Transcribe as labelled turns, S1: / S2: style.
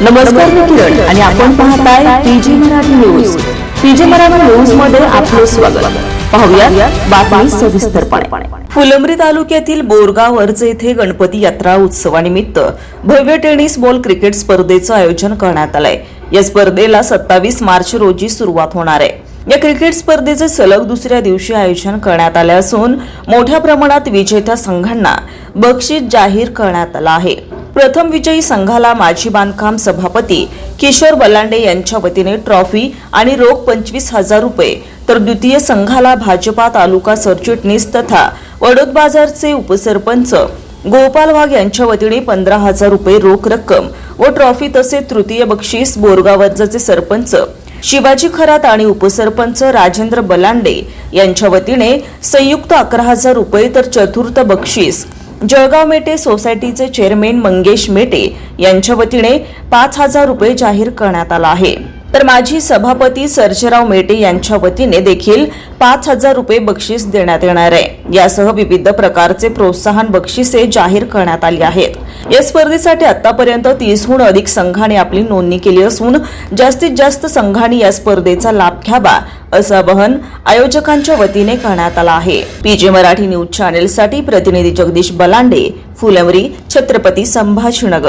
S1: नमस्कार मी किरण आणि आपण पाहताय PG Marathi news. PG Marathi न्यूजमध्ये आपले स्वागत. पाहूया बातमी सविस्तरपणे. फुलंब्री तालुक्यातील बोरगाव अर्ज येथे गणपती यात्रा उत्सवानिमित्त भव्य टेनिस बॉल क्रिकेट स्पर्धेचं आयोजन करण्यात आलंय. या स्पर्धेला सत्तावीस मार्च रोजी सुरुवात होणार आहे. या क्रिकेट स्पर्धेचे सलग दुसऱ्या दिवशी आयोजन करण्यात आले असून मोठ्या प्रमाणात विजेत्या संघांना बक्षीस जाहीर करण्यात आलं आहे. प्रथम विजयी संघाला माजी बांधकाम सभापती किशोर बलांडे यांच्या वतीने ट्रॉफी आणि रोख पंचवीस हजार रुपये तर द्वितीय संघाला भाजपा तालुका सरचिटणीस तथा वडोद बाजारचे उपसरपंच गोपाल वाघ यांच्या वतीने पंधरा हजार रुपये रोख रक्कम व ट्रॉफी तसेच तृतीय बक्षीस बोरगाव सरपंच शिवाजी खरात आणि उपसरपंच राजेंद्र बलांडे यांच्या वतीने संयुक्त अकरा हजार रुपये तर चतुर्थ बक्षीस जळगाव मेटे सोसायटीचे चेअरमॅन मंगेश मेटे यांच्या वतीने पाच हजार रुपये जाहीर करण्यात आला आहे. तर माजी सभापती सर्जेराव मेटे यांच्या वतीने देखील पाच हजार रुपये बक्षीस देण्यात येणार आहे. यासह विविध प्रकारचे प्रोत्साहन बक्षिसे जाहीर करण्यात आली आहेत. या स्पर्धेसाठी आतापर्यंत तीसहून अधिक संघाने आपली नोंदणी केली असून जास्तीत जास्त संघांनी या स्पर्धेचा लाभ घ्यावा असं आवाहन आयोजकांच्या वतीने करण्यात आलं आहे. पीजे मराठी न्यूज चॅनेलसाठी प्रतिनिधी जगदीश बलांडे फुलंवरी छत्रपती संभाजीनगर.